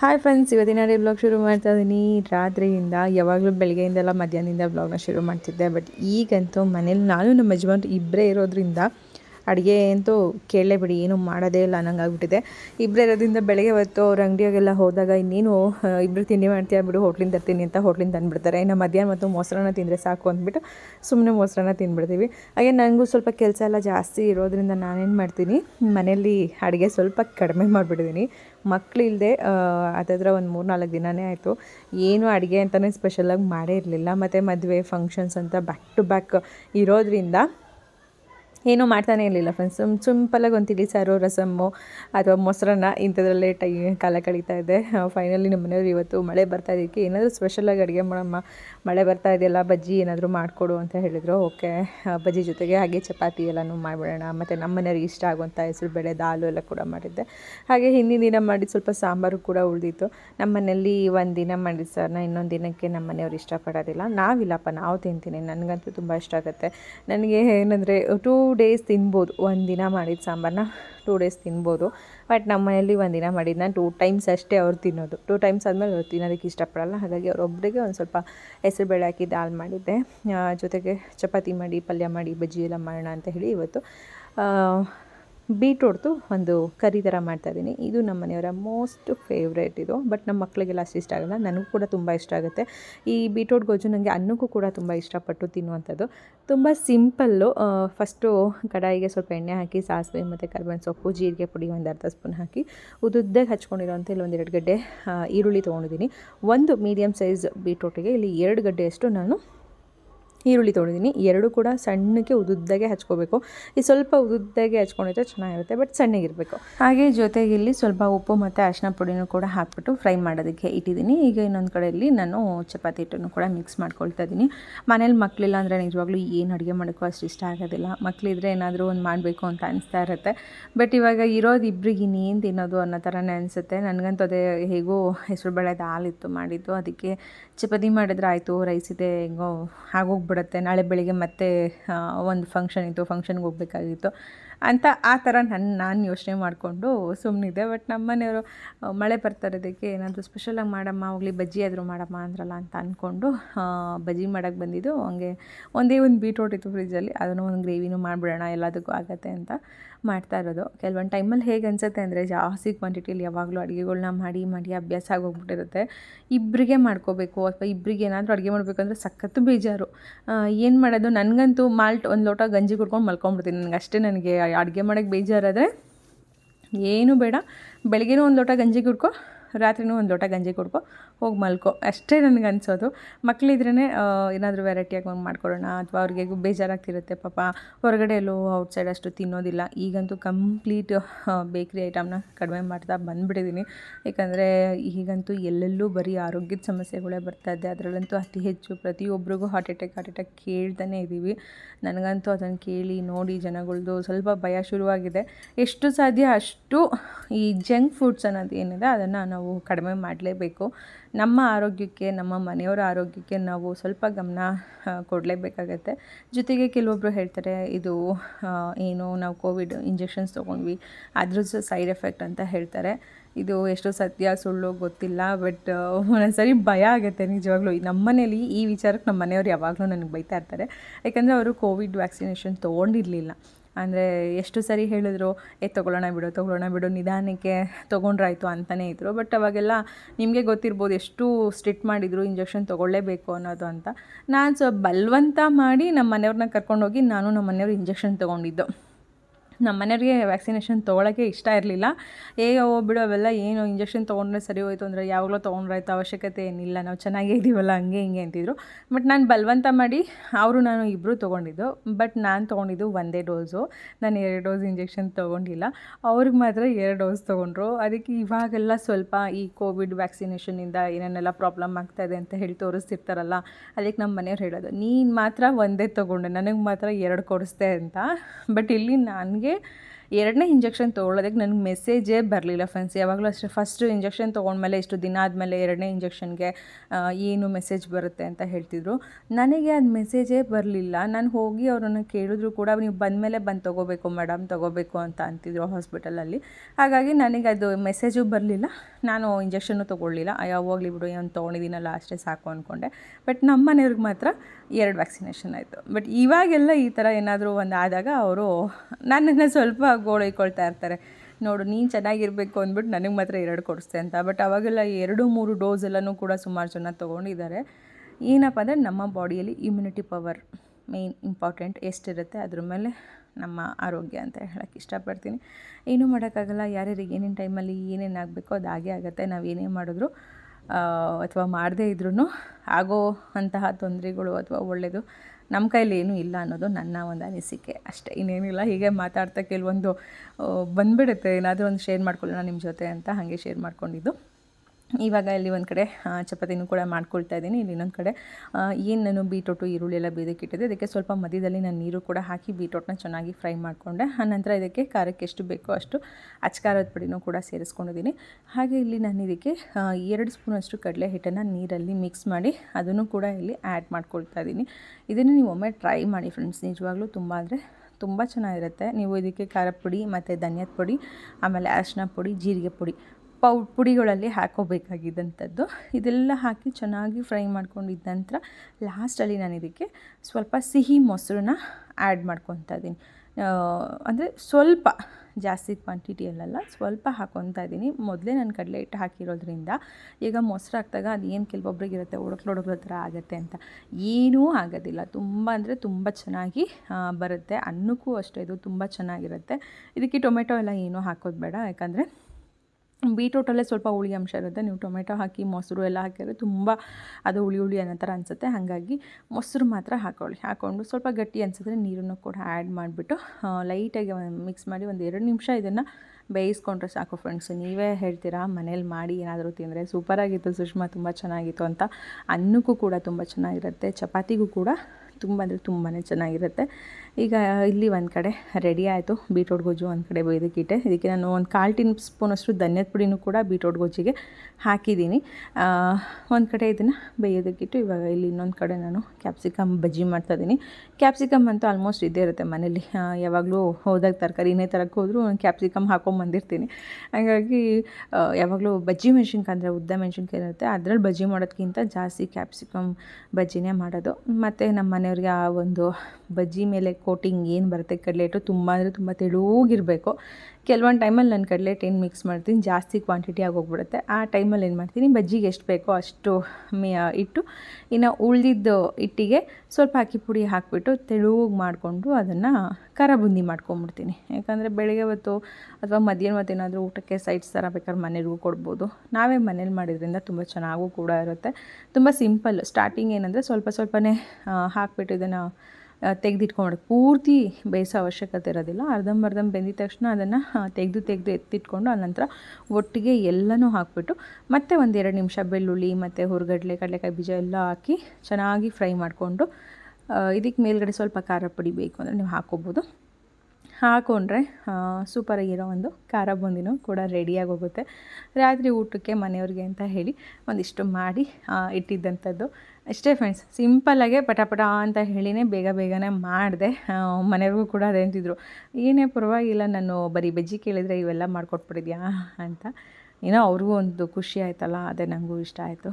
Hi friends ಇವತ್ತಿನ day blog ಶುರು ಮಾಡ್ತಾ ಇದ್ದೀನಿ ರಾತ್ರಿಯಿಂದ, ಯಾವಾಗಲೂ ಬೆಳಗ್ಗೆಯಿಂದೆಲ್ಲ ಮಧ್ಯಾಹ್ನದಿಂದ ಬ್ಲಾಗ್ನ ಶುರು ಮಾಡ್ತಿದ್ದೆ. ಬಟ್ ಈಗಂತೂ ಮನೇಲಿ ನಾನು ನಮ್ಮ ಯಜಮಾನ್ರು ಇಬ್ಬರೇ ಇರೋದ್ರಿಂದ ಅಡುಗೆ ಅಂತೂ ಕೇಳಲೇ ಬಿಡಿ, ಏನೂ ಮಾಡೋದೇ ಇಲ್ಲ ಅನ್ನಂಗೆ ಆಗ್ಬಿಟ್ಟಿದೆ. ಇಬ್ಬರೇ ಇರೋದ್ರಿಂದ ಬೆಳಗ್ಗೆ ಹೊತ್ತು ಅವ್ರ ಅಂಗಡಿಯಾಗೆಲ್ಲ ಹೋದಾಗ ಇನ್ನೇನು ಇಬ್ಬರು ತಿಂಡಿ ಮಾಡ್ತೀಯ ಬಿಡು, ಹೋಟ್ಲಿಂದ ತರ್ತೀನಿ ಅಂತ ಹೋಟ್ಲಿಂದ ತಂದುಬಿಡ್ತಾರೆ. ಇನ್ನು ಮಧ್ಯಾಹ್ನ ಮತ್ತು ಮೊಸರನ್ನ ತಿಂದರೆ ಸಾಕು ಅಂದ್ಬಿಟ್ಟು ಸುಮ್ಮನೆ ಮೊಸರನ್ನ ತಿಂದ್ಬಿಡ್ತೀವಿ. ಹಾಗೆ ನನಗೂ ಸ್ವಲ್ಪ ಕೆಲಸ ಎಲ್ಲ ಜಾಸ್ತಿ ಇರೋದ್ರಿಂದ ನಾನೇನು ಮಾಡ್ತೀನಿ, ಮನೆಯಲ್ಲಿ ಅಡುಗೆ ಸ್ವಲ್ಪ ಕಡಿಮೆ ಮಾಡಿಬಿಟ್ಟಿದ್ದೀನಿ. ಮಕ್ಕಳಿಲ್ಲದೆ ಅದಾದ್ರೆ ಒಂದು ಮೂರು ನಾಲ್ಕು ದಿನವೇ ಆಯಿತು. ಏನು ಅಡುಗೆ ಅಂತಲೇ ಸ್ಪೆಷಲಾಗಿ ಮಾಡೇ ಇರಲಿಲ್ಲ. ಮತ್ತು ಮದುವೆ ಫಂಕ್ಷನ್ಸ್ ಅಂತ ಬ್ಯಾಕ್ ಟು ಬ್ಯಾಕ್ ಇರೋದ್ರಿಂದ ಏನೂ ಮಾಡ್ತಾನೆ ಇರಲಿಲ್ಲ ಫ್ರೆಂಡ್ಸ್ ಸಿಂಪಲಾಗಿ ಒಂದು ತಿಳಿ ಸಾರು ರಸಮ್ಮು ಅಥವಾ ಮೊಸರನ್ನ ಇಂಥದ್ರಲ್ಲೇ ಟೈ ಕಾಲ ಕಳೀತಾ ಇದೆ. ಫೈನಲಿ ನಮ್ಮ ಮನೆಯವರು ಇವತ್ತು ಮಳೆ ಬರ್ತಾ ಇದಕ್ಕೆ ಏನಾದರೂ ಸ್ಪೆಷಲಾಗಿ ಅಡುಗೆ ಮಾಡಮ್ಮ. ಮಳೆ ಬರ್ತಾ ಇದೆಯಲ್ಲ, ಬಜ್ಜಿ ಏನಾದರೂ ಮಾಡಿಕೊಡು ಅಂತ ಹೇಳಿದರು. ಓಕೆ ಬಜ್ಜಿ ಜೊತೆಗೆ ಹಾಗೆ ಚಪಾತಿ ಎಲ್ಲನೂ ಮಾಡಿಬಿಡೋಣ. ಮತ್ತು ನಮ್ಮ ಮನೆಯವ್ರಿಗೆ ಇಷ್ಟ ಆಗುವಂಥ ಹೆಸರು ಬೇಳೆ, ದಾಲು ಎಲ್ಲ ಕೂಡ ಮಾಡಿದ್ದೆ. ಹಾಗೆ ಹಿಂದಿನ ದಿನ ಮಾಡಿ ಸ್ವಲ್ಪ ಸಾಂಬಾರು ಕೂಡ ಉಳಿದಿತ್ತು. ನಮ್ಮ ಮನೆಯಲ್ಲಿ ಒಂದು ದಿನ ಮಾಡಿದ ಸಾರನ್ನ ಇನ್ನೊಂದು ದಿನಕ್ಕೆ ನಮ್ಮ ಮನೆಯವ್ರು ಇಷ್ಟಪಡೋದಿಲ್ಲ. ನಾವಿಲ್ಲಪ್ಪ, ನಾವು ತಿಂತೀನಿ. ನನಗಂತೂ ತುಂಬ ಇಷ್ಟ ಆಗುತ್ತೆ. ನನಗೆ ಏನಂದರೆ ಟೂ ಡೇಸ್ ತಿನ್ಬೋದು, ಒಂದು ದಿನ ಮಾಡಿದ ಸಾಂಬಾರನ್ನ ಟೂ ಡೇಸ್ ತಿನ್ಬೋದು. ಬಟ್ ನಮ್ಮ ಮನೆಯಲ್ಲಿ ಒಂದು ದಿನ ಮಾಡಿದ್ದು ನಾನು ಟೂ ಟೈಮ್ಸ್ ಅಷ್ಟೇ ಅವ್ರು ತಿನ್ನೋದು. ಟೂ ಟೈಮ್ಸ್ ಆದಮೇಲೆ ಅವ್ರು ತಿನ್ನೋದಕ್ಕೆ ಇಷ್ಟಪಡಲ್ಲ. ಹಾಗಾಗಿ ಅವರೊಬ್ಬರಿಗೆ ಒಂದು ಸ್ವಲ್ಪ ಹೆಸರುಬೇಳೆ ಹಾಕಿ ದಾಲ್ ಮಾಡಿದ್ದೆ. ಜೊತೆಗೆ ಚಪಾತಿ ಮಾಡಿ, ಪಲ್ಯ ಮಾಡಿ, ಬಜ್ಜಿ ಎಲ್ಲ ಮಾಡೋಣ ಅಂತ ಹೇಳಿ ಇವತ್ತು. ಬೀಟ್ರೋಟ್ದು ಒಂದು ಕರಿ ಥರ ಮಾಡ್ತಾಯಿದ್ದೀನಿ ಇದು ನಮ್ಮ ಮನೆಯವರ ಮೋಸ್ಟ್ ಫೇವ್ರೇಟ್ ಇದು. ಬಟ್ ನಮ್ಮ ಮಕ್ಕಳಿಗೆಲ್ಲ ಅಷ್ಟು ಇಷ್ಟ ಆಗಲ್ಲ. ನನಗೂ ಕೂಡ ತುಂಬ ಇಷ್ಟ ಆಗುತ್ತೆ. ಈ ಬೀಟ್ರೋಟ್ ಗೊಜ್ಜು ನನಗೆ ಅನ್ನಕ್ಕೂ ಕೂಡ ತುಂಬ ಇಷ್ಟಪಟ್ಟು ತಿನ್ನುವಂಥದ್ದು. ತುಂಬ ಸಿಂಪಲ್ಲು ಫಸ್ಟು ಕಡಾಯಿಗೆ ಸ್ವಲ್ಪ ಎಣ್ಣೆ ಹಾಕಿ, ಸಾಸಿವೆ ಮತ್ತು ಕರ್ಬೇವಿನ ಸೊಪ್ಪು, ಜೀರಿಗೆ ಪುಡಿ ಒಂದು ಅರ್ಧ ಸ್ಪೂನ್ ಹಾಕಿ, ಉದ್ದುದ್ದಾಗಿ ಹಚ್ಕೊಂಡಿರೋಂಥ ಇಲ್ಲಿ ಒಂದು ಎರಡು ಗಡ್ಡೆ ಈರುಳ್ಳಿ ತೊಗೊಂಡಿದ್ದೀನಿ. ಒಂದು ಮೀಡಿಯಮ್ ಸೈಜ್ ಬೀಟ್ರೋಟಿಗೆ ಇಲ್ಲಿ ಎರಡು ಗಡ್ಡೆಯಷ್ಟು ನಾನು ಈರುಳ್ಳಿ ತೊಗೊಂಡಿದ್ದೀನಿ ಎರಡು ಕೂಡ ಸಣ್ಣಕ್ಕೆ ಉದುದ್ದಾಗೆ ಹಚ್ಕೋಬೇಕು. ಈ ಸ್ವಲ್ಪ ಉದುದ್ದಾಗೆ ಹಚ್ಕೊಂಡಿದ್ರೆ ಚೆನ್ನಾಗಿರುತ್ತೆ, ಬಟ್ ಸಣ್ಣಗಿರಬೇಕು. ಹಾಗೆ ಜೊತೆಗೆ ಇಲ್ಲಿ ಸ್ವಲ್ಪ ಉಪ್ಪು ಮತ್ತು ಅರಿಶಿನ ಪುಡಿನೂ ಕೂಡ ಹಾಕ್ಬಿಟ್ಟು ಫ್ರೈ ಮಾಡೋದಕ್ಕೆ ಇಟ್ಟಿದ್ದೀನಿ. ಈಗ ಇನ್ನೊಂದು ಕಡೆಯಲ್ಲಿ ನಾನು ಚಪಾತಿ ಹಿಟ್ಟನ್ನು ಕೂಡ ಮಿಕ್ಸ್ ಮಾಡ್ಕೊಳ್ತಾ ಇದ್ದೀನಿ. ಮನೇಲಿ ಮಕ್ಕಳಿಲ್ಲ ಅಂದರೆ ನಿಜವಾಗ್ಲೂ ಏನು ಅಡುಗೆ ಮಾಡೋಕ್ಕೂ ಅಷ್ಟು ಇಷ್ಟ ಆಗೋದಿಲ್ಲ. ಮಕ್ಕಳಿದ್ರೆ ಏನಾದರೂ ಒಂದು ಮಾಡಬೇಕು ಅಂತ ಅನಿಸ್ತಾ ಇರುತ್ತೆ. ಬಟ್ ಇವಾಗ ಇರೋದು ಇಬ್ಬರಿಗೆ ಇನ್ನೇನು ತಿನ್ನೋದು ಅನ್ನೋ ಥರನೇ ಅನಿಸುತ್ತೆ. ನನಗಂತೂ ಅದೇ ಹೇಗೋ ಹೆಸರು ಬೇಳೆದು ಹಾಲಿತ್ತು ಮಾಡಿದ್ದು. ಅದಕ್ಕೆ ಚಪಾತಿ ಮಾಡಿದ್ರೆ ಆಯಿತು, ರೈಸ್ ಇದೆ, ಹೆಂಗೋ ನಾಳೆ ಬೆಳಿಗ್ಗೆ ಮತ್ತೆ ಒಂದು ಫಂಕ್ಷನ್ ಇತ್ತು ಫಂಕ್ಷನ್ಗೆ ಹೋಗ್ಬೇಕಾಗಿತ್ತು. ಅಂತ ಆ ಥರ ನನ್ನ ನಾನು ಯೋಚನೆ ಮಾಡಿಕೊಂಡು ಸುಮ್ಮನಿದೆ ಬಟ್ ನಮ್ಮ ಮನೆಯವರು ಮಳೆ ಬರ್ತಾ ಇರೋದಕ್ಕೆ ಏನಾದರೂ ಸ್ಪೆಷಲಾಗಿ ಮಾಡಮ್ಮ, ಹೋಗಲಿ ಬಜ್ಜಿ ಆದರೂ ಮಾಡಮ್ಮ ಅಂದ್ರಲ್ಲ ಅಂತ ಅಂದ್ಕೊಂಡು ಬಜ್ಜಿ ಮಾಡೋಕ್ಕೆ ಬಂದಿದ್ದು. ಹಂಗೆ ಒಂದೇ ಒಂದು ಬೀಟ್ರೋಟ್ ಇತ್ತು ಫ್ರಿಜ್ಜಲ್ಲಿ ಅದನ್ನು ಒಂದು ಗ್ರೇವಿನೂ ಮಾಡಿಬಿಡೋಣ, ಎಲ್ಲದಕ್ಕೂ ಆಗತ್ತೆ ಅಂತ. ಮಾಡ್ತಾ ಇರೋದು. ಕೆಲವೊಂದು ಟೈಮಲ್ಲಿ ಹೇಗೆ ಅನಿಸುತ್ತೆ ಅಂದರೆ ಜಾಸ್ತಿ ಕ್ವಾಂಟಿಟಿಯಲ್ಲಿ ಯಾವಾಗಲೂ ಅಡುಗೆಗಳ್ನ ಮಾಡಿ ಮಾಡಿ ಅಭ್ಯಾಸ ಆಗೋಗ್ಬಿಟ್ಟಿರುತ್ತೆ. ಇಬ್ಬರಿಗೆ ಮಾಡ್ಕೋಬೇಕು ಅಥವಾ ಇಬ್ಬರಿಗೆ ಏನಾದರೂ ಅಡುಗೆ ಮಾಡಬೇಕು ಅಂದರೆ ಸಖತ್ತು ಬೇಜಾರು. ಏನು ಮಾಡೋದು? ನನಗಂತೂ ಮಾಲ್ಟ್ ಒಂದು ಲೋಟ ಗಂಜಿ ಕುಡ್ಕೊಂಡು ಮಲ್ಕೊಂಡ್ಬಿಡ್ತೀನಿ ನನಗೆ ಅಷ್ಟೇ ನನಗೆ ಅಡುಗೆ ಮಾಡೋಕ್ಕೆ ಬೇಜಾರಾದರೆ ಏನೂ ಬೇಡ. ಬೆಳಗ್ಗೆನೂ ಒಂದು ಲೋಟ ಗಂಜಿ ಕುಡ್ಕೊ, ರಾತ್ರಿನೂ ಒಂದು ಲೋಟ ಗಂಜಿ ಕುಡ್ಕೊ. ಹೋಗಿ ಮಲ್ಕೊ, ಅಷ್ಟೇ ನನಗೆ ಅನಿಸೋದು. ಮಕ್ಕಳಿದ್ರೇ ಏನಾದರೂ ವೆರೈಟಿಯಾಗಿ ಒಂದು ಮಾಡ್ಕೊಡೋಣ, ಅಥವಾ ಅವ್ರಿಗೆ ಬೇಜಾರಾಗ್ತಿರುತ್ತೆ, ಪಾಪ ಹೊರಗಡೆ ಎಲ್ಲೋ ಔಟ್ಸೈಡ್ ಅಷ್ಟು ತಿನ್ನೋದಿಲ್ಲ. ಈಗಂತೂ ಕಂಪ್ಲೀಟ್ ಬೇಕ್ರಿ ಐಟಮ್ನ ಕಡಿಮೆ ಮಾಡ್ತಾ ಬಂದುಬಿಟ್ಟಿದ್ದೀನಿ ಯಾಕಂದರೆ ಈಗಂತೂ ಎಲ್ಲೆಲ್ಲೂ ಬರೀ ಆರೋಗ್ಯದ ಸಮಸ್ಯೆಗಳೇ ಬರ್ತಾ ಇದೆ. ಅದರಲ್ಲಂತೂ ಅತಿ ಹೆಚ್ಚು ಪ್ರತಿಯೊಬ್ಬರಿಗೂ ಹಾರ್ಟ್ ಅಟ್ಯಾಕ್ ಹಾರ್ಟ್ ಅಟ್ಯಾಕ್ ಕೇಳ್ತಾನೆ ಇದ್ದೀವಿ ನನಗಂತೂ ಅದನ್ನು ಕೇಳಿ ನೋಡಿ ಜನಗಳದ್ದು ಸ್ವಲ್ಪ ಭಯ ಶುರುವಾಗಿದೆ. ಎಷ್ಟು ಸಾಧ್ಯ ಅಷ್ಟು ಈ ಜಂಕ್ ಫುಡ್ಸ್ ಅನ್ನೋದು ಏನಿದೆ, ಅದನ್ನು ನಾವು ಕಡಿಮೆ ಮಾಡಲೇಬೇಕು. ನಮ್ಮ ಆರೋಗ್ಯಕ್ಕೆ, ನಮ್ಮ ಮನೆಯವರ ಆರೋಗ್ಯಕ್ಕೆ ನಾವು ಸ್ವಲ್ಪ ಗಮನ ಕೊಡಲೇಬೇಕಾಗತ್ತೆ. ಜೊತೆಗೆ ಕೆಲವೊಬ್ಬರು ಹೇಳ್ತಾರೆ, ಇದು ಏನು ನಾವು ಕೋವಿಡ್ ಇಂಜೆಕ್ಷನ್ಸ್ ತೊಗೊಂಡ್ವಿ, ಅದ್ರ ಸೈಡ್ ಎಫೆಕ್ಟ್ ಅಂತ ಹೇಳ್ತಾರೆ. ಇದು ಎಷ್ಟು ಸತ್ಯ, ಸುಳ್ಳು, ಗೊತ್ತಿಲ್ಲ, ಬಟ್, ಒಂದೊಂದ್ಸರಿ ಭಯ ಆಗುತ್ತೆ ನಿಜವಾಗ್ಲೂ. ನಮ್ಮ ಮನೇಲಿ ಈ ವಿಚಾರಕ್ಕೆ ನಮ್ಮ ಮನೆಯವ್ರು ಯಾವಾಗಲೂ ನನಗೆ ಬೈತಾ ಇರ್ತಾರೆ. ಯಾಕಂದರೆ ಅವರು ಕೋವಿಡ್ ವ್ಯಾಕ್ಸಿನೇಷನ್ ತೊಗೊಂಡಿರಲಿಲ್ಲ. ಅಂದರೆ ಎಷ್ಟು ಸರಿ ಹೇಳಿದ್ರು, ಏ, ತೊಗೊಳ್ಳೋಣ ಬಿಡು ತೊಗೊಳ್ಳೋಣ ಬಿಡು, ನಿಧಾನಕ್ಕೆ ತೊಗೊಂಡ್ರಾಯ್ತು ಅಂತಲೇ ಇದ್ದರು ಬಟ್ ಅವಾಗೆಲ್ಲ ನಿಮಗೆ ಗೊತ್ತಿರ್ಬೋದು ಎಷ್ಟು ಸ್ಟ್ರಿಕ್ಟ್ ಮಾಡಿದರು, ಇಂಜೆಕ್ಷನ್ ತೊಗೊಳ್ಳೇಬೇಕು ಅನ್ನೋದು ಅಂತ. ನಾನು ಸೊ ಬಲವಂತ ಮಾಡಿ ನಮ್ಮ ಮನೆಯವ್ರನ್ನ ಕರ್ಕೊಂಡೋಗಿ ನಾನು ನಮ್ಮ ಮನೆಯವ್ರು ಇಂಜೆಕ್ಷನ್ ತೊಗೊಂಡಿದ್ದು. ನಮ್ಮ ಮನೆಯವ್ರಿಗೆ ವ್ಯಾಕ್ಸಿನೇಷನ್ ತೊಗೊಳಕ್ಕೆ ಇಷ್ಟ ಇರಲಿಲ್ಲ. ಹೇಗೆ ಬಿಡು ಅವೆಲ್ಲ ಏನು ಇಂಜೆಕ್ಷನ್ ತೊಗೊಂಡ್ರೆ ಸರಿ ಹೋಯ್ತು ಅಂದರೆ ಯಾವಾಗಲೂ ತೊಗೊಂಡ್ರಾಯ್ತು, ಅವಶ್ಯಕತೆ ಏನಿಲ್ಲ. ನಾವು ಚೆನ್ನಾಗೇ ಇದ್ದೀವಲ್ಲ ಹಂಗೆ ಹಿಂಗೆ ಅಂತಿದ್ರು. ಬಟ್ ನಾನು ಬಲವಂತ ಮಾಡಿ ಅವರು ನಾನು ಇಬ್ಬರು ತೊಗೊಂಡಿದ್ದು. ಬಟ್ ನಾನು ತೊಗೊಂಡಿದ್ದು ಒಂದೇ ಡೋಸು. ನಾನು ಎರಡು ಡೋಸ್ ಇಂಜೆಕ್ಷನ್ ತೊಗೊಂಡಿಲ್ಲ. ಅವ್ರಿಗೆ ಮಾತ್ರ ಎರಡು ಡೋಸ್ ತೊಗೊಂಡ್ರು. ಅದಕ್ಕೆ ಇವಾಗೆಲ್ಲ ಸ್ವಲ್ಪ ಈ ಕೋವಿಡ್ ವ್ಯಾಕ್ಸಿನೇಷನಿಂದ ಏನೇನೆಲ್ಲ ಪ್ರಾಬ್ಲಮ್ ಆಗ್ತಾಯಿದೆ ಅಂತ ಹೇಳಿ ತೋರಿಸ್ತಿರ್ತಾರಲ್ಲ, ಅದಕ್ಕೆ ನಮ್ಮ ಮನೆಯವ್ರು ಹೇಳೋದು, ನೀನು ಮಾತ್ರ ಒಂದೇ ತೊಗೊಂಡೆ, ನನಗೆ ಮಾತ್ರ ಎರಡು ಕೊಡಿಸ್ದೆ ಅಂತ. ಬಟ್ ಇಲ್ಲಿ ನನಗೆ करेंगे। ಎರಡನೇ ಇಂಜೆಕ್ಷನ್ ತೊಗೊಳೋದಕ್ಕೆ ನನಗೆ ಮೆಸೇಜೇ ಬರಲಿಲ್ಲ ಫ್ರೆಂಡ್ಸ್ ಯಾವಾಗಲೂ ಅಷ್ಟೇ ಫಸ್ಟ್ ಇಂಜೆಕ್ಷನ್ ತೊಗೊಂಡ್ಮೇಲೆ ಇಷ್ಟು ದಿನ ಆದಮೇಲೆ ಎರಡನೇ ಇಂಜೆಕ್ಷನ್ಗೆ ಏನು ಮೆಸೇಜ್ ಬರುತ್ತೆ ಅಂತ ಹೇಳ್ತಿದ್ರು. ನನಗೆ ಅದು ಮೆಸೇಜೇ ಬರಲಿಲ್ಲ. ನಾನು ಹೋಗಿ ಅವರನ್ನು ಕೇಳಿದ್ರು ಕೂಡ, ನೀವು ಬಂದಮೇಲೆ ಬಂದು ತೊಗೋಬೇಕು ಮೇಡಮ್ ತೊಗೋಬೇಕು ಅಂತ ಅಂತಿದ್ರು ಹಾಸ್ಪಿಟಲಲ್ಲಿ ಹಾಗಾಗಿ ನನಗೆ ಅದು ಮೆಸೇಜು ಬರಲಿಲ್ಲ. ನಾನು ಇಂಜೆಕ್ಷನ್ನು ತೊಗೊಳ್ಳಿಲ್ಲ. ಯಾವಾಗಲಿ ಬಿಡು, ಏನು ತೊಗೊಂಡಿದ್ದೀನಲ್ಲ, ಅಷ್ಟೇ ಸಾಕು ಅಂದ್ಕೊಂಡೆ ಬಟ್ ನಮ್ಮ ಮನೆಯವ್ರಿಗೆ ಮಾತ್ರ ಎರಡು ವ್ಯಾಕ್ಸಿನೇಷನ್ ಆಯಿತು. ಬಟ್ ಇವಾಗೆಲ್ಲ ಈ ಥರ ಏನಾದರೂ ಒಂದು ಆದಾಗ ಅವರು ನನ್ನನ್ನು ಸ್ವಲ್ಪ ಗೋಳೈಕೊಳ್ತಾ ಇರ್ತಾರೆ. ನೋಡು, ನೀನು ಚೆನ್ನಾಗಿರಬೇಕು ಅಂದ್ಬಿಟ್ಟು ನನಗೆ ಮಾತ್ರ ಎರಡು ಕೊಡಿಸ್ತೆ ಅಂತ. ಬಟ್ ಅವಾಗೆಲ್ಲ ಎರಡು, ಮೂರು ಡೋಸ್ ಎಲ್ಲನೂ ಕೂಡ ಸುಮಾರು ಜನ ತೊಗೊಂಡಿದ್ದಾರೆ. ಏನಪ್ಪ ಅಂದರೆ ನಮ್ಮ ಬಾಡಿಯಲ್ಲಿ ಇಮ್ಯುನಿಟಿ ಪವರ್ ಮೇಯ್ನ್ ಇಂಪಾರ್ಟೆಂಟ್ ಎಷ್ಟಿರುತ್ತೆ ಅದ್ರ ಮೇಲೆ ನಮ್ಮ ಆರೋಗ್ಯ ಅಂತ ಹೇಳೋಕ್ಕೆ ಇಷ್ಟಪಡ್ತೀನಿ. ಏನೂ ಮಾಡೋಕ್ಕಾಗಲ್ಲ. ಯಾರ್ಯಾರಿಗೆ ಏನೇನು ಟೈಮಲ್ಲಿ ಏನೇನು ಆಗಬೇಕೋ ಅದು ಆಗೇ ಆಗುತ್ತೆ. ನಾವು ಏನೇ ಮಾಡಿದ್ರು ಅಥವಾ ಮಾಡದೇ ಇದ್ರೂ ಆಗೋ ಅಂತಹ ತೊಂದರೆಗಳು ಅಥವಾ ಒಳ್ಳೆಯದು ನಮ್ಮ ಕೈಲಿ ಏನೂ ಇಲ್ಲ ಅನ್ನೋದು ನನ್ನ ಒಂದು ಅನಿಸಿಕೆ ಅಷ್ಟೇ. ಇನ್ನೇನಿಲ್ಲ, ಹೀಗೆ ಮಾತಾಡ್ತಾ ಕೆಲವೊಂದು ಬಂದುಬಿಡುತ್ತೆ. ಏನಾದರೂ ಒಂದು ಶೇರ್ ಮಾಡ್ಕೊಳ್ಳೋಣ ನಿಮ್ಮ ಜೊತೆ ಅಂತ ಹಾಗೆ ಶೇರ್ ಮಾಡ್ಕೊಂಡಿದ್ದು. ಇವಾಗ ಇಲ್ಲಿ ಒಂದು ಕಡೆ ಚಪಾತಿನೂ ಕೂಡ ಮಾಡ್ಕೊಳ್ತಾ ಇದ್ದೀನಿ. ಇಲ್ಲಿ ಇನ್ನೊಂದು ಕಡೆ ಏನು ನಾನು ಬೀಟ್ರೋಟು, ಈರುಳ್ಳಿ ಎಲ್ಲ ಬೇದಕ್ಕಿಟ್ಟಿದೆ ಅದಕ್ಕೆ ಸ್ವಲ್ಪ ಮಧ್ಯದಲ್ಲಿ ನಾನು ನೀರು ಕೂಡ ಹಾಕಿ ಬೀಟ್ರೋಟ್ನ ಚೆನ್ನಾಗಿ ಫ್ರೈ ಮಾಡಿಕೊಂಡೆ. ಆನಂತರ ಇದಕ್ಕೆ ಖಾರಕ್ಕೆ ಎಷ್ಟು ಬೇಕೋ ಅಷ್ಟು ಅಚ್ಕಾರದ ಪುಡಿನೂ ಕೂಡ ಸೇರಿಸ್ಕೊಂಡಿದ್ದೀನಿ. ಹಾಗೆ ಇಲ್ಲಿ ನಾನು ಇದಕ್ಕೆ ಎರಡು ಸ್ಪೂನಷ್ಟು ಕಡಲೆ ಹಿಟ್ಟನ್ನು ನೀರಲ್ಲಿ ಮಿಕ್ಸ್ ಮಾಡಿ ಅದನ್ನು ಕೂಡ ಇಲ್ಲಿ ಆ್ಯಡ್ ಮಾಡ್ಕೊಳ್ತಾ ಇದ್ದೀನಿ. ಇದನ್ನು ನೀವು ಒಮ್ಮೆ ಟ್ರೈ ಮಾಡಿ ಫ್ರೆಂಡ್ಸ್ ನಿಜವಾಗ್ಲೂ ತುಂಬ ಅಂದರೆ ತುಂಬ ಚೆನ್ನಾಗಿರುತ್ತೆ. ನೀವು ಇದಕ್ಕೆ ಖಾರ ಪುಡಿ ಮತ್ತು ಧನಿಯಾದ ಪುಡಿ, ಆಮೇಲೆ ಅರಿಶಿನ ಪುಡಿ, ಜೀರಿಗೆ ಪುಡಿ ಪೌ, ಪುಡಿಗಳಲ್ಲಿ ಹಾಕೋಬೇಕಾಗಿದ್ದಂಥದ್ದು. ಇದೆಲ್ಲ ಹಾಕಿ ಚೆನ್ನಾಗಿ ಫ್ರೈ ಮಾಡ್ಕೊಂಡಿದ್ದ ನಂತರ ಲಾಸ್ಟಲ್ಲಿ ನಾನು ಇದಕ್ಕೆ ಸ್ವಲ್ಪ ಸಿಹಿ ಮೊಸರನ್ನ ಆ್ಯಡ್ ಮಾಡ್ಕೊತಾ ಇದ್ದೀನಿ. ಅಂದರೆ ಸ್ವಲ್ಪ ಜಾಸ್ತಿ ಕ್ವಾಂಟಿಟಿಯಲ್ಲ ಸ್ವಲ್ಪ ಹಾಕೊತಾ ಇದ್ದೀನಿ. ಮೊದಲೇ ನಾನು ಕಡಲೆ ಹಿಟ್ಟು ಹಾಕಿರೋದ್ರಿಂದ ಈಗ ಮೊಸರು ಹಾಕಿದಾಗ ಅದು ಏನು ಕೆಲವೊಬ್ಬರಿಗೆ ಇರುತ್ತೆ ಒಡಕ್ಲೊಡಕ್ಲೋ ಥರ ಆಗುತ್ತೆ ಅಂತ. ಏನೂ ಆಗೋದಿಲ್ಲ. ತುಂಬ ಅಂದರೆ ತುಂಬ ಚೆನ್ನಾಗಿ ಬರುತ್ತೆ. ಅನ್ನಕ್ಕೂ ಅಷ್ಟೇ, ಇದು ತುಂಬ ಚೆನ್ನಾಗಿರುತ್ತೆ. ಇದಕ್ಕೆ ಟೊಮೆಟೊ ಎಲ್ಲ ಏನೂ ಹಾಕೋದು ಬೇಡ. ಯಾಕಂದರೆ ಬೀಟ್ರೂಟಲ್ಲೇ ಸ್ವಲ್ಪ ಹುಳಿ ಅಂಶ ಇರುತ್ತೆ. ನೀವು ಟೊಮೆಟೊ ಹಾಕಿ, ಮೊಸರು ಎಲ್ಲ ಹಾಕಿದರೆ ತುಂಬ ಅದು ಹುಳಿ ಹುಳಿ ಅನ್ನೋ ಥರ ಅನಿಸುತ್ತೆ. ಹಾಗಾಗಿ ಮೊಸರು ಮಾತ್ರ ಹಾಕೊಳ್ಳಿ. ಹಾಕ್ಕೊಂಡು ಸ್ವಲ್ಪ ಗಟ್ಟಿ ಅನಿಸಿದ್ರೆ ನೀರನ್ನು ಕೂಡ ಆ್ಯಡ್ ಮಾಡಿಬಿಟ್ಟು ಲೈಟಾಗಿ ಮಿಕ್ಸ್ ಮಾಡಿ ಒಂದು ಎರಡು ನಿಮಿಷ ಇದನ್ನು ಬೇಯಿಸ್ಕೊಂಡ್ರೆ ಸಾಕು ಫ್ರೆಂಡ್ಸ್. ನೀವೇ ಹೇಳ್ತೀರಾ, ಮನೇಲಿ ಮಾಡಿ ಏನಾದರೂ ತಿಂದರೆ ಸೂಪರಾಗಿತ್ತು ಸುಷ್ಮಾ, ತುಂಬ ಚೆನ್ನಾಗಿತ್ತು ಅಂತ. ಅನ್ನಕ್ಕೂ ಕೂಡ ತುಂಬ ಚೆನ್ನಾಗಿರುತ್ತೆ. ಚಪಾತಿಗೂ ಕೂಡ ತುಂಬ ಅಂದರೆ ತುಂಬಾ ಚೆನ್ನಾಗಿರುತ್ತೆ. ಈಗ ಇಲ್ಲಿ ಒಂದು ಕಡೆ ರೆಡಿ ಆಯಿತು. ಬೀಟ್ರೋಟ್ ಗೊಜ್ಜು ಒಂದು ಕಡೆ ಬೇಯ್ದಕ್ಕಿಟ್ಟೆ ಇದಕ್ಕೆ ನಾನು ಒಂದು ಕಾಲು ಸ್ಪೂನ್ ಸ್ಪೂನಷ್ಟು ಧನ್ಯದ ಪುಡಿನೂ ಕೂಡ ಬೀಟ್ರೋಟ್ ಗೊಜ್ಜಿಗೆ ಹಾಕಿದ್ದೀನಿ. ಒಂದು ಕಡೆ ಇದನ್ನು ಬೇಯೋದಕ್ಕಿಟ್ಟು ಇವಾಗ ಇಲ್ಲಿ ಇನ್ನೊಂದು ಕಡೆ ನಾನು ಕ್ಯಾಪ್ಸಿಕಮ್ ಬಜ್ಜಿ ಮಾಡ್ತಾಯಿದ್ದೀನಿ ಕ್ಯಾಪ್ಸಿಕಮ್ ಅಂತೂ ಆಲ್ಮೋಸ್ಟ್ ಇದ್ದೇ ಇರುತ್ತೆ ಮನೇಲಿ ಯಾವಾಗಲೂ ಹೋದಾಗ ತರಕಾರಿ ಇನ್ನೇ ತರಕ್ಕೆ ಹೋದರೂ ಕ್ಯಾಪ್ಸಿಕಮ್ ಹಾಕೊಂಬಂದಿರ್ತೀನಿ ಹಾಗಾಗಿ ಯಾವಾಗಲೂ ಬಜ್ಜಿ ಮೆಣಸಿನ್ಕಾಯಿ ಅಂದರೆ ಉದ್ದ ಮೆಣಸಿನ್ಕಾಯಿ ಇರುತ್ತೆ. ಅದರಲ್ಲಿ ಬಜ್ಜಿ ಮಾಡೋದಕ್ಕಿಂತ ಜಾಸ್ತಿ ಕ್ಯಾಪ್ಸಿಕಮ್ ಬಜ್ಜಿನೇ ಮಾಡೋದು. ಮತ್ತು ನಮ್ಮ ಮನೆಯವ್ರಿಗೆ ಆ ಒಂದು ಬಜ್ಜಿ ಮೇಲೆ ಕೋಟಿಂಗ್ ಏನು ಬರುತ್ತೆ ಕಡಲೆ ತುಂಬ ಅಂದರೆ ತುಂಬ ತೆಳುಗಿರಬೇಕು ಕೆಲವೊಂದು ಟೈಮಲ್ಲಿ ನಾನು ಕಡಲೆ ಏನು ಮಿಕ್ಸ್ ಮಾಡ್ತೀನಿ. ಜಾಸ್ತಿ ಕ್ವಾಂಟಿಟಿ ಆಗೋಗ್ಬಿಡುತ್ತೆ ಆ ಟೈಮಲ್ಲಿ ಏನು ಮಾಡ್ತೀನಿ, ಬಜ್ಜಿಗೆ ಎಷ್ಟು ಬೇಕೋ ಅಷ್ಟು ಮೇ ಇಟ್ಟು ಇನ್ನು ಉಳಿದಿದ್ದು ಹಿಟ್ಟಿಗೆ ಸ್ವಲ್ಪ ಅಕ್ಕಿ ಪುಡಿ ಹಾಕಿಬಿಟ್ಟು ತೆಳುವಾಗಿ ಮಾಡಿಕೊಂಡು ಅದನ್ನು ಖಾರ ಬುಂದಿ ಮಾಡ್ಕೊಂಬಿಡ್ತೀನಿ. ಯಾಕಂದರೆ ಬೆಳಗ್ಗೆ ಹೊತ್ತು ಅಥವಾ ಮಧ್ಯಾಹ್ನ ಹೊತ್ತು ಏನಾದರೂ ಊಟಕ್ಕೆ ಸೈಡ್ಸ್ ಥರ ಬೇಕಾದ್ರೆ ಮನೆಗೂ ಕೊಡ್ಬೋದು. ನಾವೇ ಮನೇಲಿ ಮಾಡಿದ್ರಿಂದ ತುಂಬ ಚೆನ್ನಾಗೂ ಕೂಡ ಇರುತ್ತೆ. ತುಂಬ ಸಿಂಪಲ್ ಸ್ಟಾರ್ಟಿಂಗ್ ಏನಂದರೆ ಸ್ವಲ್ಪ ಸ್ವಲ್ಪನೇ ಹಾಕಿಬಿಟ್ಟು ಇದನ್ನು ತೆಗೆದಿಟ್ಕೊಂಡು ಪೂರ್ತಿ ಬೇಯಿಸೋ ಅವಶ್ಯಕತೆ ಇರೋದಿಲ್ಲ. ಅರ್ಧಂಬರ್ಧಂ ಬೆಂದಿದ ತಕ್ಷಣ ಅದನ್ನು ತೆಗೆದು ತೆಗೆದು ಎತ್ತಿಟ್ಕೊಂಡು ಆನಂತರ ಒಟ್ಟಿಗೆ ಎಲ್ಲನೂ ಹಾಕಿಬಿಟ್ಟು ಮತ್ತೆ ಒಂದೆರಡು ನಿಮಿಷ ಬೆಳ್ಳುಳ್ಳಿ ಮತ್ತು ಹುರ್ಗಡ್ಲೆ, ಕಡಲೆಕಾಯಿ ಬೀಜ ಎಲ್ಲ ಹಾಕಿ ಚೆನ್ನಾಗಿ ಫ್ರೈ ಮಾಡಿಕೊಂಡು ಇದಕ್ಕೆ ಮೇಲ್ಗಡೆ ಸ್ವಲ್ಪ ಖಾರ ಪುಡಿ ಬೇಕು ಅಂದರೆ ನೀವು ಹಾಕ್ಕೋಬೋದು ಹಾಕ್ಕೊಂಡ್ರೆ ಸೂಪರಾಗಿರೋ ಒಂದು ಖಾರ ಬೂಂದಿನೂ ಕೂಡ ರೆಡಿಯಾಗಿ ಹೋಗುತ್ತೆ ರಾತ್ರಿ ಊಟಕ್ಕೆ ಮನೆಯವ್ರಿಗೆ ಅಂತ ಹೇಳಿ ಒಂದಿಷ್ಟು ಮಾಡಿ ಇಟ್ಟಿದ್ದಂಥದ್ದು. ಅಷ್ಟೇ ಫ್ರೆಂಡ್ಸ್ ಸಿಂಪಲ್ಲಾಗೆ ಪಟಾಪಟ ಪಟ ಅಂತ ಹೇಳಿನೇ ಬೇಗ ಬೇಗನೆ ಮಾಡಿದೆ. ಮನೆಯವ್ರಿಗೂ ಕೂಡ ಅದೇ ಅಂತಿದ್ರು. ಏನೇ ಪರವಾಗಿಲ್ಲ, ನಾನು ಬರೀ ಬಜ್ಜಿ ಕೇಳಿದರೆ ಇವೆಲ್ಲ ಮಾಡ್ಕೊಟ್ಬಿಟ್ಟಿದ್ಯಾ ಅಂತ. ಏನೋ ಅವ್ರಿಗೂ ಒಂದು ಖುಷಿ ಆಯ್ತಲ್ಲ, ಅದೇ ನನಗೂ ಇಷ್ಟ ಆಯಿತು.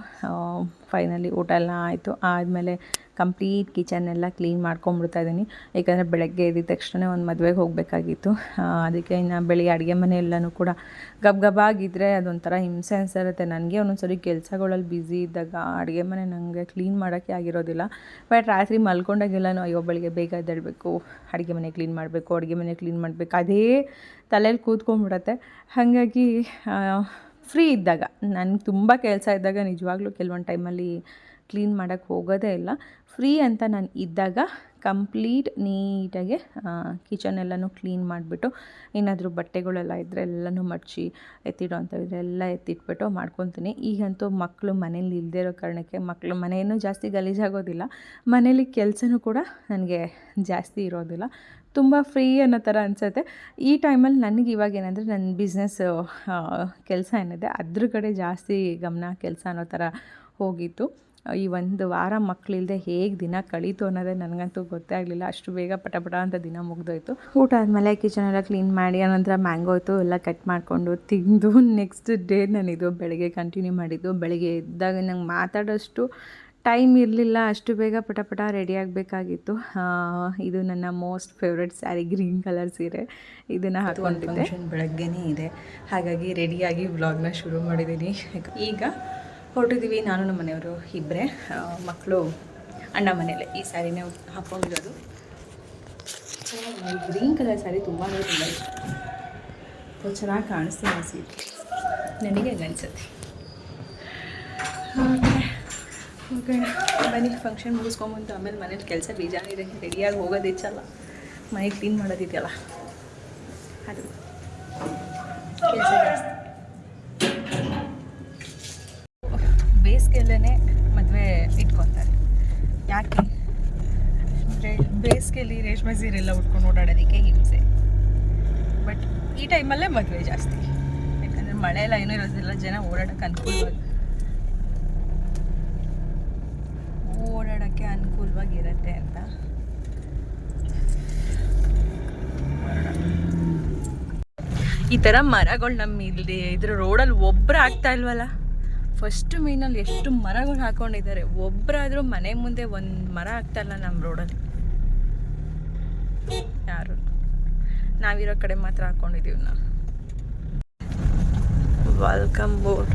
ಫೈನಲಿ ಊಟ ಎಲ್ಲ ಆಯಿತು. ಆದಮೇಲೆ ಕಂಪ್ಲೀಟ್ ಕಿಚನ್ ಎಲ್ಲ ಕ್ಲೀನ್ ಮಾಡ್ಕೊಂಬಿಡ್ತಾ ಇದ್ದೀನಿ. ಯಾಕಂದರೆ ಬೆಳಗ್ಗೆ ಎದ್ದ ತಕ್ಷಣ ಒಂದು ಮದುವೆಗೆ ಹೋಗಬೇಕಾಗಿತ್ತು. ಅದಕ್ಕೆ ಇನ್ನು ಬೆಳಿಗ್ಗೆ ಅಡುಗೆ ಮನೆ ಎಲ್ಲನೂ ಕೂಡ ಗಬ್ ಗಬಾಗಿದ್ದರೆ ಅದೊಂಥರ ಹಿಂಸೆ ಅನಿಸಿರುತ್ತೆ ನನಗೆ ಒಂದೊಂದ್ಸರಿ ಕೆಲಸಗಳಲ್ಲಿ ಬ್ಯುಸಿ ಇದ್ದಾಗ ಅಡುಗೆ ಮನೆ ನನಗೆ ಕ್ಲೀನ್ ಮಾಡೋಕ್ಕೆ ಆಗಿರೋದಿಲ್ಲ. ಬಟ್ ರಾತ್ರಿ ಮಲ್ಕೊಂಡಾಗೆಲ್ಲನೂ ಅಯ್ಯೋ, ಬೆಳಿಗ್ಗೆ ಬೇಗ ಎದ್ದೇಳಬೇಕು, ಅಡುಗೆ ಮನೆ ಕ್ಲೀನ್ ಮಾಡಬೇಕು, ಅಡುಗೆ ಮನೆ ಕ್ಲೀನ್ ಮಾಡಬೇಕು, ಅದೇ ತಲೆಯಲ್ಲಿ ಕೂತ್ಕೊಂಡ್ಬಿಡತ್ತೆ. ಹಾಗಾಗಿ ಫ್ರೀ ಇದ್ದಾಗ, ನನಗೆ ತುಂಬ ಕೆಲಸ ಇದ್ದಾಗ ನಿಜವಾಗ್ಲೂ ಕೆಲವೊಂದು ಟೈಮಲ್ಲಿ ಕ್ಲೀನ್ ಮಾಡೋಕ್ಕೆ ಹೋಗೋದೇ ಇಲ್ಲ. ಫ್ರೀ ಅಂತ ನಾನು ಇದ್ದಾಗ ಕಂಪ್ಲೀಟ್ ನೀಟಾಗಿ ಕಿಚನ್ ಎಲ್ಲನೂ ಕ್ಲೀನ್ ಮಾಡಿಬಿಟ್ಟು, ಏನಾದರೂ ಬಟ್ಟೆಗಳೆಲ್ಲ ಇದ್ದರೆ ಎಲ್ಲನೂ ಮಡಚಿ ಎತ್ತಿಡೋ ಅಂಥವಿದ್ರೆ ಎಲ್ಲ ಎತ್ತಿಟ್ಬಿಟ್ಟು ಮಾಡ್ಕೊತೀನಿ. ಈಗಂತೂ ಮಕ್ಕಳು ಮನೇಲಿ ಇಲ್ಲದೇ ಇರೋ ಕಾರಣಕ್ಕೆ ಮಕ್ಕಳು ಮನೆಯೂ ಜಾಸ್ತಿ ಗಲೀಜಾಗೋದಿಲ್ಲ. ಮನೇಲಿ ಕೆಲಸನೂ ಕೂಡ ನನಗೆ ಜಾಸ್ತಿ ಇರೋದಿಲ್ಲ. ತುಂಬ ಫ್ರೀ ಅನ್ನೋ ಥರ ಅನಿಸುತ್ತೆ. ಈ ಟೈಮಲ್ಲಿ ನನಗೆ ಇವಾಗ ಏನಂದರೆ ನನ್ನ ಬಿಸ್ನೆಸ್ ಕೆಲಸ ಏನಿದೆ ಅದ್ರ ಕಡೆ ಜಾಸ್ತಿ ಗಮನ ಕೆಲಸ ಅನ್ನೋ ಥರ ಹೋಗಿತ್ತು. ಈ ಒಂದು ವಾರ ಮಕ್ಕಳಿಲ್ಲದೆ ಹೇಗೆ ದಿನ ಕಳೀತು ಅನ್ನೋದೇ ನನಗಂತೂ ಗೊತ್ತೇ ಆಗಲಿಲ್ಲ. ಅಷ್ಟು ಬೇಗ ಪಟ ಪಟ ಅಂತ ದಿನ ಮುಗ್ದೋಯ್ತು. ಊಟ ಆದಮೇಲೆ ಕಿಚನ್ ಎಲ್ಲ ಕ್ಲೀನ್ ಮಾಡಿ ಆನಂತರ ಮ್ಯಾಂಗೋ ಇತ್ತು ಎಲ್ಲ ಕಟ್ ಮಾಡಿಕೊಂಡು ತಿಂದು ನೆಕ್ಸ್ಟ್ ಡೇ ನಾನಿದು ಬೆಳಗ್ಗೆ ಕಂಟಿನ್ಯೂ ಮಾಡಿದ್ದು. ಬೆಳಗ್ಗೆ ಎದ್ದಾಗ ನಂಗೆ ಮಾತಾಡೋಷ್ಟು ಟೈಮ್ ಇರಲಿಲ್ಲ. ಅಷ್ಟು ಬೇಗ ಪಟಪಟ ಪಟ ರೆಡಿ ಆಗಬೇಕಾಗಿತ್ತು. ಇದು ನನ್ನ most favourite sari green colour ಸೀರೆ. ಇದನ್ನು ಹಾಕೊಂಡಿದ್ದೆ. ಬೆಳಗ್ಗೆನೇ ಇದೆ. ಹಾಗಾಗಿ ರೆಡಿಯಾಗಿ ವ್ಲಾಗ್ನ ಶುರು ಮಾಡಿದ್ದೀನಿ. ಈಗ ಹೊರಟಿದ್ದೀವಿ. ನಾನು ನಮ್ಮ ಮನೆಯವರು ಇಬ್ಬರೇ ಮಕ್ಕಳು ಅಣ್ಣ ಮನೆಯಲ್ಲೇ ಈ ಸ್ಯಾರಿನೇ ಹಾಕ್ಕೊಂಡಿರೋದು ಚೆನ್ನಾಗಿ ಗ್ರೀನ್ ಕಲರ್ ಸ್ಯಾರಿ ತುಂಬಾ ತುಂಬ ಇಷ್ಟ. ಚೆನ್ನಾಗಿ ಕಾಣಿಸ್ತೀನಿ ಸೀರೆ ನನಗೆ ಅನಿಸುತ್ತೆ. ಓಕೆ ಬನ್ನಿ ಫಂಕ್ಷನ್ ಮುಗಿಸ್ಕೊಂಬಂತು ಆಮೇಲೆ ಮನೇಲಿ ಕೆಲಸ ಬೀಜಾನಿದೆ ರೆಡಿಯಾಗಿ ಹೋಗೋದು ಹೆಚ್ಚಲ್ಲ ಮನೆ ಕ್ಲೀನ್ ಮಾಡೋದಿದೆಯಲ್ಲ. ಅದು. ಕೆಲಸ ಜಾಸ್ತಿ ಬೇಸಿಗೆಯಲ್ಲೇ ಮದುವೆ ಇಟ್ಕೊತಾರೆ ಯಾಕೆ ರೇಷ್ಮೆ ಸೀರೆ ಎಲ್ಲ ಉಟ್ಕೊಂಡು ಓಡಾಡೋದಕ್ಕೆ ಹಿಂಸೆ. ಬಟ್ ಈ ಟೈಮಲ್ಲೇ ಮದುವೆ ಜಾಸ್ತಿ. ಯಾಕಂದರೆ ಮಳೆ ಎಲ್ಲ ಏನೂ ಇರೋದಿಲ್ಲ, ಜನ ಓಡಾಡೋಕ್ಕೆ ಅನುಕೂಲವಾಗಿ. ಓಡಾಡೋಕ್ಕೆ ಅನುಕೂಲವಾಗಿರುತ್ತೆ ಅಂತ. ಈ ಥರ ಮರಗಳು ನಮ್ಮ ಇಲ್ಲಿ ಇದ್ರ ರೋಡಲ್ಲಿ ಒಬ್ಬರು ಆಗ್ತಾ ಇಲ್ವಲ್ಲ? ಫಸ್ಟ್ ಮೀನಲ್ಲಿ ಎಷ್ಟು ಮರಗಳು ಹಾಕೊಂಡಿದ್ದಾರೆ. ಒಬ್ಬರಾದರೂ ಮನೆ ಮುಂದೆ ಒಂದು ಮರ ಆಗ್ತಾ ಇಲ್ಲ ನಮ್ಮ ರೋಡಲ್ಲಿ ಯಾರು ನಾವಿರೋ ಕಡೆ ಮಾತ್ರ ಹಾಕೊಂಡಿದ್ದೀವಿ ನಾವು ವೆಲ್ಕಮ್ ಬೋರ್ಡ್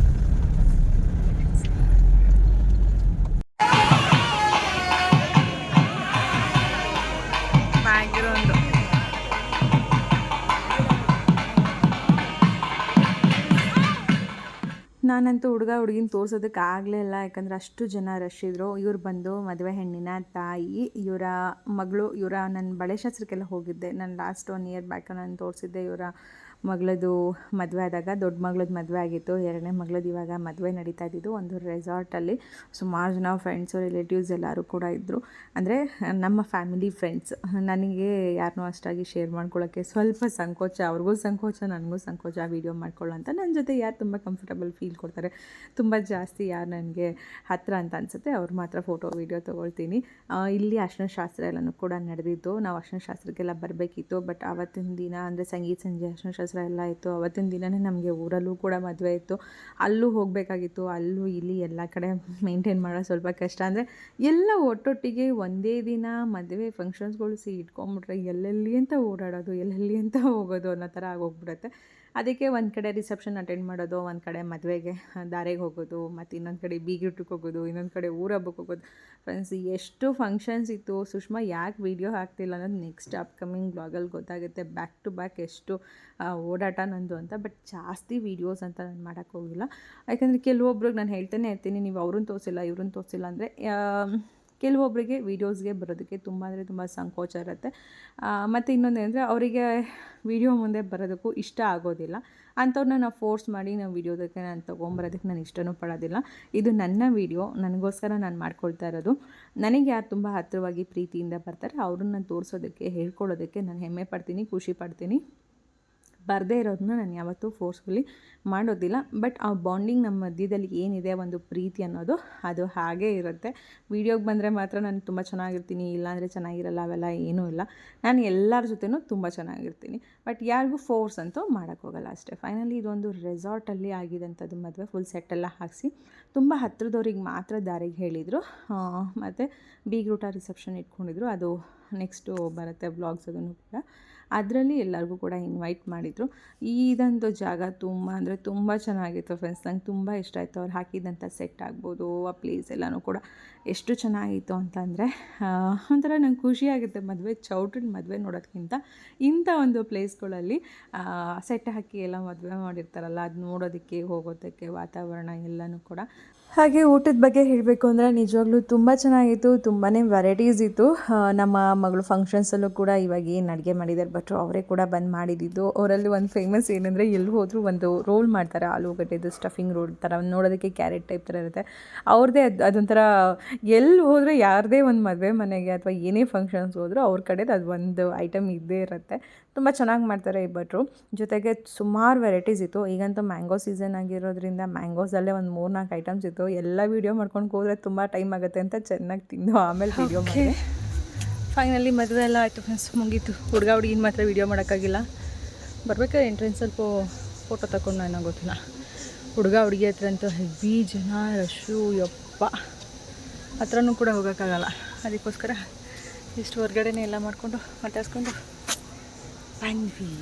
ನಾನಂತೂ ಹುಡುಗ ಹುಡುಗಿನ ತೋರ್ಸೋದಕ್ಕೆ ಆಗಲೇ ಇಲ್ಲ. ಯಾಕಂದ್ರೆ ಅಷ್ಟು ಜನ ರಶ್ ಇದ್ದರು ಇವ್ರು ಬಂದು ಮದುವೆ ಹೆಣ್ಣಿನ ತಾಯಿ, ಇವರ ಮಗಳು, ಇವರ ನನ್ನ ಬಳೆ ಶಾಸ್ತ್ರಕ್ಕೆಲ್ಲ ಹೋಗಿದ್ದೆ. ನಾನು ಲಾಸ್ಟ್ ಒನ್ ಇಯರ್ ಬ್ಯಾಕ್ ನಾನು ತೋರಿಸಿದ್ದೆ. ಇವರ ಮಗಳದು ಮದುವೆ ಆದಾಗ, ದೊಡ್ಡ ಮಗಳದ್ದು ಮದುವೆ ಆಗಿತ್ತು. ಎರಡನೇ ಮಗಳದ್ದು ಇವಾಗ ಮದುವೆ ನಡೀತಾ ಇದ್ದಿದ್ದು ಒಂದು ರೆಸಾರ್ಟಲ್ಲಿ ಸುಮಾರು ಜನ ಫ್ರೆಂಡ್ಸು ರಿಲೇಟಿವ್ಸ್ ಎಲ್ಲರೂ ಕೂಡ ಇದ್ದರು ಅಂದರೆ ನಮ್ಮ ಫ್ಯಾಮಿಲಿ ಫ್ರೆಂಡ್ಸ್ ನನಗೆ ಯಾರನ್ನೂ ಅಷ್ಟಾಗಿ ಶೇರ್ ಮಾಡ್ಕೊಳ್ಳೋಕ್ಕೆ ಸ್ವಲ್ಪ ಸಂಕೋಚ, ಅವ್ರಿಗೂ ಸಂಕೋಚ, ನನಗೂ ಸಂಕೋಚ ವೀಡಿಯೋ ಮಾಡ್ಕೊಳ್ಳೋ ಅಂತ ನನ್ನ ಜೊತೆ ಯಾರು ತುಂಬ ಕಂಫರ್ಟಬಲ್ ಫೀಲ್ ಕೊಡ್ತಾರೆ. ತುಂಬ ಜಾಸ್ತಿ ಯಾರು ನನಗೆ ಹತ್ತಿರ ಅಂತ ಅನಿಸುತ್ತೆ, ಅವ್ರು ಮಾತ್ರ ಫೋಟೋ ವೀಡಿಯೋ ತೊಗೊಳ್ತೀನಿ. ಇಲ್ಲಿ ಅರ್ಶನಶಾಸ್ತ್ರ ಎಲ್ಲನೂ ಕೂಡ ನಡೆದಿತ್ತು ನಾವು ಅರ್ಶನಶಾಸ್ತ್ರಕ್ಕೆಲ್ಲ ಬರಬೇಕಿತ್ತು ಬಟ್ ಆವತ್ತಿನ ದಿನ ಅಂದರೆ ಸಂಗೀತ ಸಂಜೆ ಅರ್ಶಿನ ಶಾಸ್ತ್ರ ಎಲ್ಲ ಇತ್ತು. ಅವತ್ತಿನ ದಿನವೇ ನಮಗೆ ಊರಲ್ಲೂ ಕೂಡ ಮದುವೆ ಇತ್ತು. ಅಲ್ಲೂ ಹೋಗಬೇಕಾಗಿತ್ತು. ಅಲ್ಲೂ ಇಲ್ಲಿ ಎಲ್ಲ ಕಡೆ ಮೇಂಟೈನ್ ಮಾಡೋದು ಸ್ವಲ್ಪ ಕಷ್ಟ. ಅಂದರೆ ಎಲ್ಲ ಒಟ್ಟೊಟ್ಟಿಗೆ ಒಂದೇ ದಿನ ಮದುವೆ ಫಂಕ್ಷನ್ಸ್ಗಳು ಸಿ ಇಟ್ಕೊಂಬಿಟ್ರೆ ಎಲ್ಲೆಲ್ಲಿ ಅಂತ ಓಡಾಡೋದು, ಎಲ್ಲೆಲ್ಲಿ ಅಂತ ಹೋಗೋದು ಅನ್ನೋ ಥರ ಆಗೋಗ್ಬಿಡುತ್ತೆ. ಅದಕ್ಕೆ ಒಂದು ಕಡೆ ರಿಸೆಪ್ಷನ್ ಅಟೆಂಡ್ ಮಾಡೋದು, ಒಂದು ಕಡೆ ಮದುವೆಗೆ ದಾರೆಗೆ ಹೋಗೋದು, ಮತ್ತು ಇನ್ನೊಂದು ಕಡೆ ಬೀಗಿಟ್ಟಕ್ಕೆ ಹೋಗೋದು, ಇನ್ನೊಂದು ಕಡೆ ಊರ ಹಬ್ಬಕ್ಕೆ ಹೋಗೋದು. ಫ್ರೆಂಡ್ಸ್ ಎಷ್ಟು ಫಂಕ್ಷನ್ಸ್ ಇತ್ತು. ಸುಷ್ಮಾ ಯಾಕೆ ವೀಡಿಯೋ ಹಾಕ್ತಿಲ್ಲ ಅನ್ನೋದು ನೆಕ್ಸ್ಟ್ ಅಪ್ಕಮಿಂಗ್ ಬ್ಲಾಗಲ್ಲಿ ಗೊತ್ತಾಗುತ್ತೆ. ಬ್ಯಾಕ್ ಟು ಬ್ಯಾಕ್ ಎಷ್ಟು ಓಡಾಟ ನಂದು ಅಂತ. ಬಟ್ ಜಾಸ್ತಿ ವೀಡಿಯೋಸ್ ಅಂತ ನಾನು ಮಾಡೋಕ್ಕೋಗಿಲ್ಲ ಯಾಕಂದರೆ ಕೆಲವೊಬ್ರಿಗೆ ನಾನು ಹೇಳ್ತಾನೆ ಇರ್ತೀನಿ, ನೀವು ಅವ್ರನ್ನ ತೋರಿಸಿಲ್ಲ ಇವ್ರನ್ನ ತೋರಿಸಿಲ್ಲ ಅಂದರೆ ಕೆಲವೊಬ್ಬರಿಗೆ ವೀಡಿಯೋಸ್ಗೆ ಬರೋದಕ್ಕೆ ತುಂಬ ಅಂದರೆ ತುಂಬ ಸಂಕೋಚ ಇರುತ್ತೆ. ಮತ್ತು ಇನ್ನೊಂದು ಅವರಿಗೆ ವೀಡಿಯೋ ಮುಂದೆ ಬರೋದಕ್ಕೂ ಇಷ್ಟ ಆಗೋದಿಲ್ಲ. ಅಂಥವ್ರನ್ನ ನಾವು ಫೋರ್ಸ್ ಮಾಡಿ ನಾವು ವೀಡಿಯೋದಕ್ಕೆ ನಾನು ತೊಗೊಂಬರೋದಕ್ಕೆ ನಾನು ಇಷ್ಟನೂ ಪಡೋದಿಲ್ಲ. ಇದು ನನ್ನ ವೀಡಿಯೋ, ನನಗೋಸ್ಕರ ನಾನು ಮಾಡ್ಕೊಳ್ತಾ ಇರೋದು. ನನಗೆ ಯಾರು ತುಂಬ ಹತ್ತಿರವಾಗಿ ಪ್ರೀತಿಯಿಂದ ಬರ್ತಾರೆ, ಅವ್ರನ್ನ ತೋರಿಸೋದಕ್ಕೆ, ಹೇಳ್ಕೊಳ್ಳೋದಕ್ಕೆ ನಾನು ಹೆಮ್ಮೆ ಪಡ್ತೀನಿ, ಖುಷಿ ಪಡ್ತೀನಿ. ಬರದೇ ಇರೋದನ್ನ ನಾನು ಯಾವತ್ತೂ ಫೋರ್ಸ್ಫುಲಿ ಮಾಡೋದಿಲ್ಲ. ಬಟ್ ಆ ಬಾಂಡಿಂಗ್ ನಮ್ಮ ಮಧ್ಯದಲ್ಲಿ ಏನಿದೆ, ಒಂದು ಪ್ರೀತಿ ಅನ್ನೋದು ಅದು ಹಾಗೇ ಇರುತ್ತೆ. ವೀಡಿಯೋಗೆ ಬಂದರೆ ಮಾತ್ರ ನಾನು ತುಂಬ ಚೆನ್ನಾಗಿರ್ತೀನಿ, ಇಲ್ಲಾಂದರೆ ಚೆನ್ನಾಗಿರಲ್ಲ, ಅವೆಲ್ಲ ಏನೂ ಇಲ್ಲ. ನಾನು ಎಲ್ಲರ ಜೊತೆನೂ ತುಂಬ ಚೆನ್ನಾಗಿರ್ತೀನಿ. ಬಟ್ ಯಾರಿಗೂ ಫೋರ್ಸ್ ಅಂತೂ ಮಾಡೋಕ್ಕೋಗಲ್ಲ ಅಷ್ಟೇ. ಫೈನಲಿ ಇದೊಂದು ರೆಸಾರ್ಟಲ್ಲಿ ಆಗಿದಂಥದ್ದು ಮದುವೆ ಫುಲ್ ಸೆಟ್ಟೆಲ್ಲ ಹಾಕಿಸಿ. ತುಂಬ ಹತ್ತಿರದವ್ರಿಗೆ ಮಾತ್ರ ದಾರಿಗೆ ಹೇಳಿದರು. ಮತ್ತು ಬೀಗ್ರೂಟ ರಿಸೆಪ್ಷನ್ ಇಟ್ಕೊಂಡಿದ್ರು. ಅದು ನೆಕ್ಸ್ಟು ಬರುತ್ತೆ ಬ್ಲಾಗ್ಸ್ ಅದನ್ನು ಕೂಡ. ಅದರಲ್ಲಿ ಎಲ್ಲರಿಗೂ ಕೂಡ ಇನ್ವೈಟ್ ಮಾಡಿದರು. ಇದೊಂದು ಜಾಗ ತುಂಬ, ಅಂದರೆ ತುಂಬ ಚೆನ್ನಾಗಿತ್ತು ಫ್ರೆಂಡ್ಸ್ ನಂಗೆ ತುಂಬ ಇಷ್ಟ ಆಯಿತು. ಅವ್ರು ಹಾಕಿದಂಥ ಸೆಟ್ ಆಗ್ಬೋದು, ಆ ಪ್ಲೇಸ್ ಎಲ್ಲನೂ ಕೂಡ. ಎಷ್ಟು ಚೆನ್ನಾಗಿತ್ತು ಅಂತಂದರೆ ಒಂಥರ ನಂಗೆ ಖುಷಿಯಾಗುತ್ತೆ ಮದುವೆ ಚೌಟ್ರಿನ ಮದುವೆ ನೋಡೋದಕ್ಕಿಂತ ಇಂಥ ಒಂದು ಪ್ಲೇಸ್ಗಳಲ್ಲಿ ಸೆಟ್ ಹಾಕಿ ಎಲ್ಲ ಮದುವೆ ಮಾಡಿರ್ತಾರಲ್ಲ, ಅದು ನೋಡೋದಕ್ಕೆ, ಹೋಗೋದಕ್ಕೆ ವಾತಾವರಣ ಎಲ್ಲನೂ ಕೂಡ. ಹಾಗೆ ಊಟದ ಬಗ್ಗೆ ಹೇಳಬೇಕು ಅಂದರೆ ನಿಜವಾಗ್ಲೂ ತುಂಬ ಚೆನ್ನಾಗಿತ್ತು. ತುಂಬಾ ವೆರೈಟೀಸ್ ಇತ್ತು. ನಮ್ಮ ಮಗಳು ಫಂಕ್ಷನ್ಸಲ್ಲೂ ಕೂಡ ಇವಾಗ ಏನು ಅಡುಗೆ ಮಾಡಿದ್ದಾರೆ ಭಟ್ರು ಅವರೇ ಕೂಡ ಬಂದು ಮಾಡಿದ್ದು. ಅವರಲ್ಲಿ ಒಂದು ಫೇಮಸ್ ಏನಂದರೆ ಎಲ್ಲಿ ಹೋದರೂ ಒಂದು ರೋಲ್ ಮಾಡ್ತಾರೆ ಆಲೂಗಡ್ಡೆದು ಸ್ಟಫಿಂಗ್ ರೋಲ್ ಥರ ನೋಡೋದಕ್ಕೆ ಕ್ಯಾರೆಟ್ ಟೈಪ್ ಥರ ಇರುತ್ತೆ. ಅವ್ರದ್ದೇ ಅದು ಅದೊಂಥರ ಎಲ್ಲಿ ಹೋದರೆ ಯಾರದೇ ಒಂದು ಮದುವೆ ಮನೆಗೆ ಅಥವಾ ಏನೇ ಫಂಕ್ಷನ್ಸ್ ಹೋದರೂ ಅವ್ರ ಕಡೆದು ಅದು ಒಂದು ಐಟಮ್ ಇದ್ದೇ ಇರುತ್ತೆ. ತುಂಬ ಚೆನ್ನಾಗಿ ಮಾಡ್ತಾರೆ ಈ ಭಟ್ರು. ಜೊತೆಗೆ ಸುಮಾರು ವೆರೈಟೀಸ್ ಇತ್ತು. ಈಗಂತೂ ಮ್ಯಾಂಗೋ ಸೀಸನ್ ಆಗಿರೋದ್ರಿಂದ ಮ್ಯಾಂಗೋಸಲ್ಲೇ ಒಂದು ಮೂರು ನಾಲ್ಕು ಐಟಮ್ಸ್ ಇತ್ತು. ಎಲ್ಲ ವೀಡಿಯೋ ಮಾಡ್ಕೊಂಡು ಹೋದರೆ ತುಂಬ ಟೈಮ್ ಆಗುತ್ತೆ ಅಂತ ಚೆನ್ನಾಗಿ ತಿಂದು ಆಮೇಲೆ ವೀಡಿಯೋ ಮಾಡಿ. ಫೈನಲಿ ಮದುವೆ ಎಲ್ಲ ಆಯಿತು ಫ್ರೆಂಡ್ಸ್ ಮುಗೀತು. ಹುಡುಗ ಹುಡುಗಿನ ಮಾತ್ರ ವೀಡಿಯೋ ಮಾಡೋಕ್ಕಾಗಿಲ್ಲ. ಬರ್ಬೇಕಾದ್ರೆ ಎಂಟ್ರೆನ್ಸ್ ಸ್ವಲ್ಪ ಫೋಟೋ ತಗೊಂಡು ನಾನು ಗೊತ್ತಿಲ್ಲ. ಹುಡುಗ ಹುಡುಗಿ ಹತ್ರ ಅಂತೂ ಹೆವಿ ಜನ ರಶು ಯಪ್ಪ. ಹತ್ರನೂ ಕೂಡ ಹೋಗೋಕ್ಕಾಗಲ್ಲ. ಅದಕ್ಕೋಸ್ಕರ ಇಷ್ಟು ಹೊರಗಡೆನೇ ಎಲ್ಲ ಮಾಡಿಕೊಂಡು ಮಾತಾಡ್ಸ್ಕೊಂಡು ಬಂದ್ವಿ.